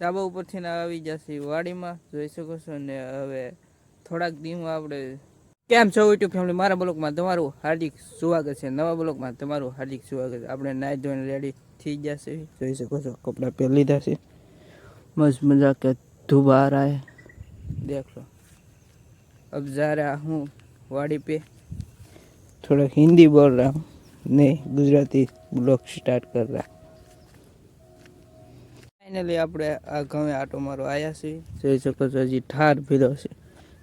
ધાબા ઉપરથી આવી જશે વાડીમાં. જોઈ શકો છો ને હવે થોડાક દિનમાં આપણે કેમ છો યુટ્યુબ ફેમિલી મારા બ્લોકમાં તમારું હાર્દિક સ્વાગત છે. નવા બ્લોકમાં તમારું હાર્દિક સ્વાગત છે. આપણે નાઈ ધોઈને રેડી થઈ જશે. જોઈ શકો છો કપડાં પહેરી લીધા છે. મસ્ત મજા કે ધુબાર આવે દેખો. અબ જ્યારે રહ્યા હું વાડી પે. થોડાક હિન્દી બોલ રહ્યા હું ને ગુજરાતી બ્લોગ સ્ટાર્ટ કર રહ્યા. ફાઇનલી આપણે આ ગમે આટો મારો આવ્યા છીએ. જોઈ શકો છો હજી ઠાર ફેરો છે.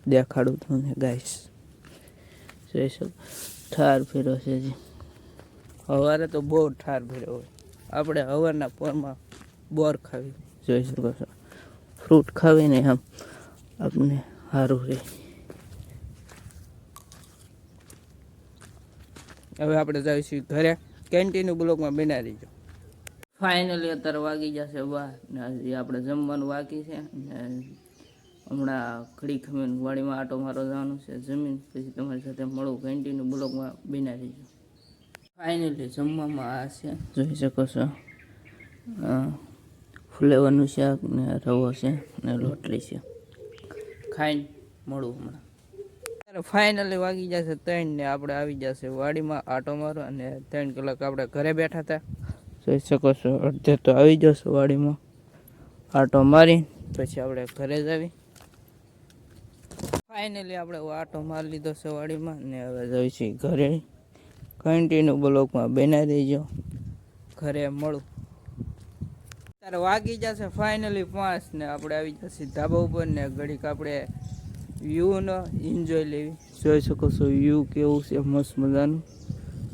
દેખાડું તમને ગાઈસ જોઈ શકો ઠાર ફેરો છે હજી સવારે તો બહુ ઠાર ફેરો હોય. આપણે સવારના પોરમાં બોર ખાવી. જોઈ શકો છો ફ્રૂટ ખાવીને આમ આપણે સારું રહે. હવે આપણે જઈશું ઘરે. કેન્ટીન બ્લોકમાં બનાવી દઈશું ફાઇનલી અત્યારે વાગી જશે, વાહ, ને હજી આપણે જમવાનું બાકી છે. ને હમણાં ખડી ખમીને વાડીમાં આટો મારો જવાનું છે, જમીન પછી તમારી સાથે મળું કેન્ટીન બ્લોકમાં બિના દઈશું ફાઇનલી જમવામાં આ છે, જોઈ શકો છો. ફ્લેવરનું શાક ને રવો છે ને રોટલી છે. ખાઈને મળું હમણાં. ફાઇનલી વાગી જશે, ત્રણ ને આપણે આવી જશે વાડીમાં આટો મારો અને ત્રણ કલાક આપણે ઘરે બેઠા હતા. જોઈ શકો છો. અડધે તો આવી જશો વાડીમાં. આટો મારી, પછી આપણે ઘરે જ ફાઇનલી આપણે આટો મારી લીધો છે વાડીમાં ને હવે જઈ છીએ ઘરે. કન્ટિન્યુ બ્લોકમાં બનાવી દેજો. ઘરે મળું. ત્યારે વાગી જશે ફાઇનલી પાંચ ને આપણે આવી જશે ધાબા ઉપર ને ઘડીક આપણે વ્યૂનો એન્જોય લેવી. જોઈ શકો છો વ્યૂ કેવું છે, મસ્ત મજાનું.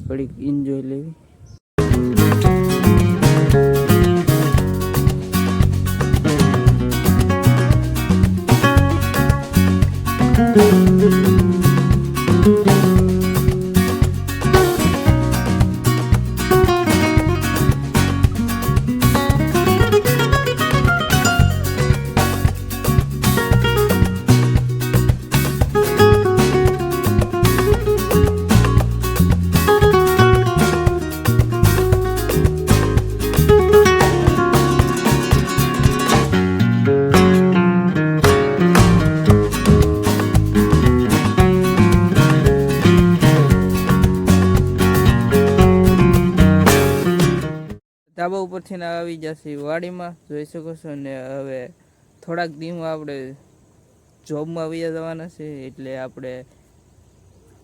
ઘડીક એન્જોય લેવી. thank you ધાબા ઉપરથી આવી જશે વાડીમાં. જોઈ શકો છો ને હવે થોડાક દિનમાં આપણે જોબમાં વયા જવાના છે, એટલે આપણે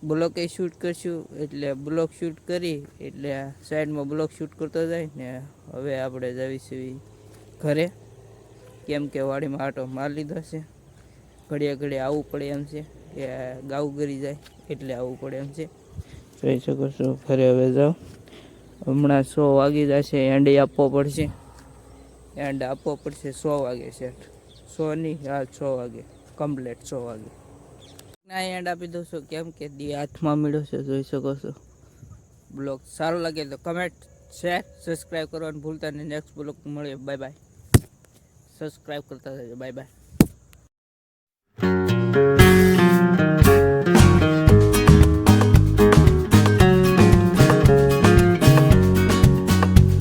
બ્લોકે શૂટ કરશું, એટલે બ્લોક શૂટ કરી, એટલે સાઈડમાં બ્લોક શૂટ કરતો જાય ને હવે આપણે જઈશું ઘરે. કેમ કે વાડીમાં આટો માર લીધો છે. ઘડીએ ઘડીએ આવવું પડે એમ છે કે ગાવું ગરી જાય એટલે આવવું પડે એમ છે. જોઈ શકો છો, ઘરે હવે જાઓ. હમણાં સો વાગી જશે એન્ડ આપવો પડશે. એન્ડ આપવો પડશે સો વાગે સેટ સો નહીં રાત સો વાગે. કમ્પ્લેટ છો વાગે. ના એન્ડ આપી દઉં છું. કેમ કે દી હાથમાં મળ્યો છે, જોઈ શકો છો. બ્લોગ સારો લાગે તો કમેન્ટ શેર સબસ્ક્રાઈબ કરવાનું ભૂલતા નહીં. નેક્સ્ટ બ્લોગ મળીએ. બાય બાય સબસ્ક્રાઈબ કરતા રહેજો. Bye bye